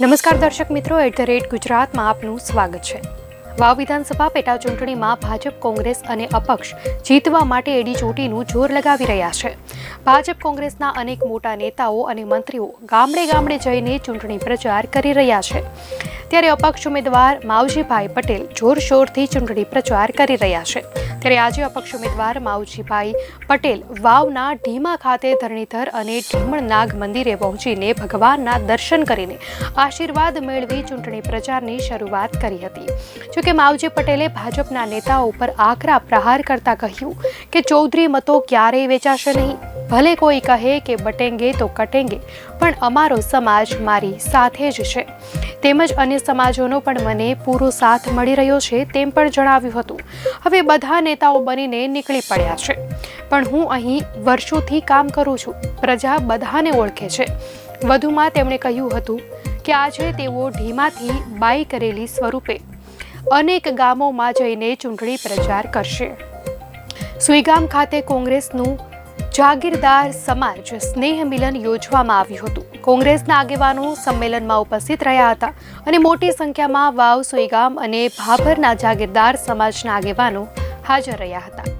નમસ્કાર દર્શક મિત્રો, એટ ધ રેટ ગુજરાતમાં આપનું સ્વાગત છે. વાવ વિધાનસભા પેટા ચૂંટણીમાં ભાજપ, કોંગ્રેસ અને અપક્ષ જીતવા માટે એડી ચોટીનું જોર લગાવી રહ્યા છે. ભાજપ, કોંગ્રેસના અનેક મોટા નેતાઓ અને મંત્રીઓ ગામડે ગામડે જઈને ચૂંટણી પ્રચાર કરી રહ્યા છે. ત્યારે અપક્ષ ઉમેદવાર માવજીભાઈ પટેલ જોરશોરથી ચૂંટણી પ્રચાર કરી રહ્યા છે. ત્યારે આજે અપક્ષ ઉમેદવાર માવજીભાઈ પટેલ વાવના ઢીમા ખાતે ધરણીધર અને ઢીમણ નાગ મંદિરે પહોંચીને ભગવાનના દર્શન કરીને આશીર્વાદ મેળવી ચૂંટણી પ્રચારની શરૂઆત કરી હતી. જોકે માવજી પટેલે ભાજપના નેતાઓ પર આકરા પ્રહાર કરતા કહ્યું કે ચૌધરી મતો ક્યારેય વેચાશે નહીં. ભલે કોઈ કહે કે બટેંગે તો કટેંગે, પણ અમારો સમાજ મારી સાથે જ છે. તેમજ અન્ય સમાજોનો પણ મને પૂરો સાથ મળી રહ્યો છે તેમ પણ જણાવ્યું હતું. હવે બધા નેતાઓ બનીને નીકળી પડ્યા છે. પણ હું અહીં વર્ષોથી કામ કરું છું. પ્રજા બધાને ઓળખે છે. વધુમાં તેમણે કહ્યું હતું કે આજે તેઓ ઢીમાથી બાઈ કરેલી સ્વરૂપે અનેક ગામોમાં જઈને ચૂંટણી પ્રચાર કરશે. સુઈગામ ખાતે કોંગ્રેસનું જાગીરદાર સમાજ સ્નેહ મિલન યોજવામાં આવ્યું હતું. કોંગ્રેસના આગેવાનો સંમેલનમાં ઉપસ્થિત રહ્યા હતા અને મોટી સંખ્યામાં વાવ સોઈગામ અને ભાભરના જાગીરદાર સમાજના આગેવાનો હાજર રહ્યા હતા.